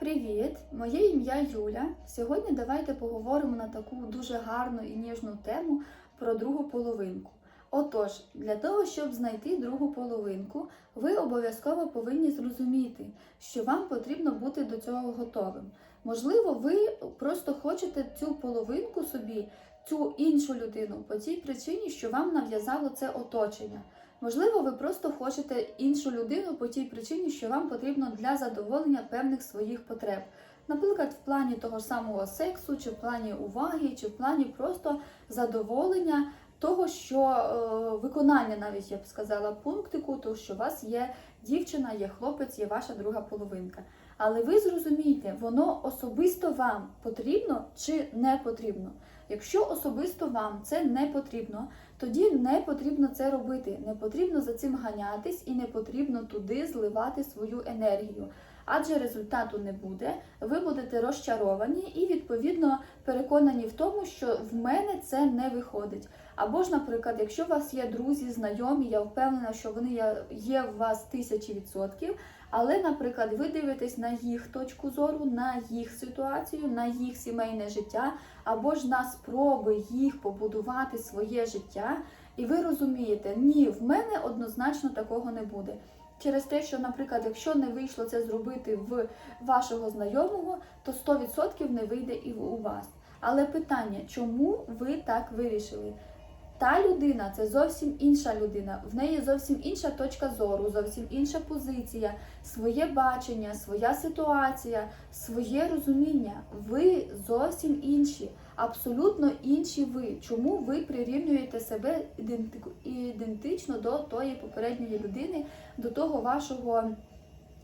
Привіт! Моє ім'я Юля. Сьогодні давайте поговоримо на таку дуже гарну і ніжну тему про другу половинку. Отож, для того, щоб знайти другу половинку, ви обов'язково повинні зрозуміти, що вам потрібно бути до цього готовим. Можливо, ви просто хочете цю половинку собі, цю іншу людину, по тій причині, що вам нав'язало це оточення. Можливо, ви просто хочете іншу людину по тій причині, що вам потрібно для задоволення певних своїх потреб. Наприклад, в плані того ж самого сексу, чи в плані уваги, чи в плані просто задоволення того, що е, виконання, навіть я б сказала, пунктику, то що у вас є дівчина, є хлопець, є ваша друга половинка. Але ви зрозумієте, воно особисто вам потрібно чи не потрібно. Якщо особисто вам це не потрібно, тоді не потрібно це робити. Не потрібно за цим ганятись і не потрібно туди зливати свою енергію. Адже результату не буде, ви будете розчаровані і, відповідно, переконані в тому, що в мене це не виходить. Або ж, наприклад, якщо у вас є друзі, знайомі, я впевнена, що вони є- в вас тисячі відсотків. Але, наприклад, ви дивитесь на їх точку зору, на їх ситуацію, на їх сімейне життя, або ж на спроби їх побудувати своє життя, і ви розумієте, ні, в мене однозначно такого не буде. Через те, що, наприклад, якщо не вийшло це зробити в вашого знайомого, то 100% не вийде і у вас. Але питання, чому ви так вирішили? Та людина це зовсім інша людина, в неї зовсім інша точка зору, зовсім інша позиція, своє бачення, своя ситуація, своє розуміння. Ви зовсім інші, абсолютно інші ви. Чому ви прирівнюєте себе ідентично до тої попередньої людини, до того вашого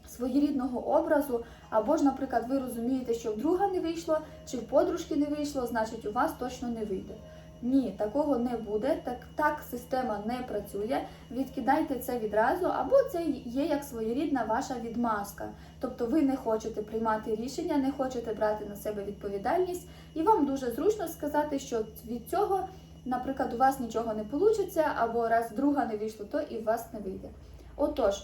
своєрідного образу, або ж, наприклад, ви розумієте, що в друга не вийшло, чи в подружки не вийшло, значить у вас точно не вийде. Ні, такого не буде. Так, так система не працює. Відкидайте це відразу, або це є як своєрідна ваша відмазка. Тобто ви не хочете приймати рішення, не хочете брати на себе відповідальність, і вам дуже зручно сказати, що від цього, наприклад, у вас нічого не вийде, або раз друга не вийшло, то і у вас не вийде. Отож,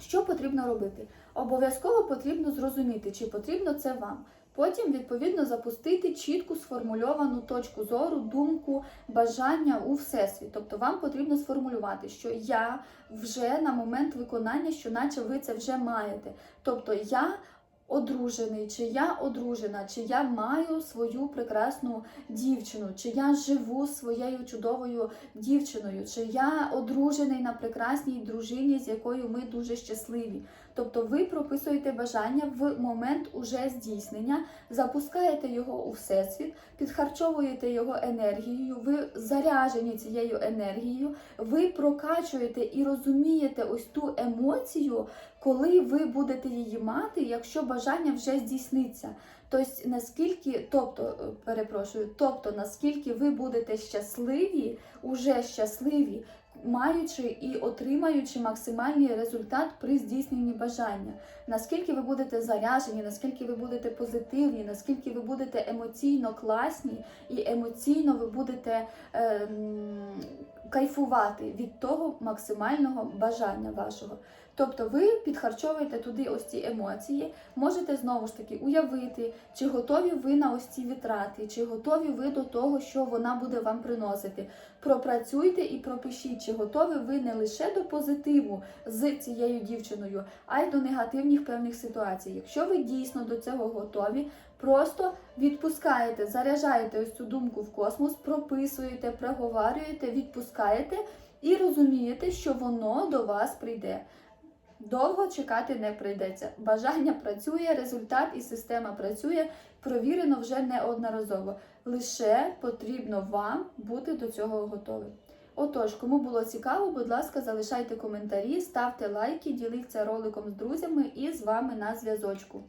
що потрібно робити? Обов'язково потрібно зрозуміти, чи потрібно це вам. Потім, відповідно, запустити чітку сформульовану точку зору, думку, бажання у всесвіт. Тобто вам потрібно сформулювати, що я вже на момент виконання, що наче ви це вже маєте. Тобто я одружений, чи я одружена, чи я маю свою прекрасну дівчину, чи я живу своєю чудовою дівчиною, чи я одружений на прекрасній дружині, з якою ми дуже щасливі. Тобто ви прописуєте бажання в момент уже здійснення, запускаєте його у всесвіт, підхарчовуєте його енергією, ви заряжені цією енергією, ви прокачуєте і розумієте ось ту емоцію, коли ви будете її мати, якщо бажання вже здійсниться. Тобто, наскільки, тобто, е, перепрошую, тобто наскільки ви будете щасливі, уже щасливі, маючи і отримаючи максимальний результат при здійсненні бажання, наскільки ви будете заряжені, наскільки ви будете позитивні, наскільки ви будете емоційно класні і емоційно ви будете ем, кайфувати від того максимального бажання вашого. Тобто ви підхарчовуєте туди ось ці емоції, можете знову ж таки уявити, чи готові ви на ось ці витрати, чи готові ви до того, що вона буде вам приносити. Пропрацюйте і пропишіть, чи готові ви не лише до позитиву з цією дівчиною, а й до негативних певних ситуацій. Якщо ви дійсно до цього готові, просто відпускаєте, заряджаєте ось цю думку в космос, прописуєте, проговорюєте, відпускаєте і розумієте, що воно до вас прийде. Довго чекати не прийдеться. Бажання працює, результат і система працює, провірено вже неодноразово. Лише потрібно вам бути до цього готовим. Отож, кому було цікаво, будь ласка, залишайте коментарі, ставте лайки, діліться роликом з друзями і з вами на зв'язочку.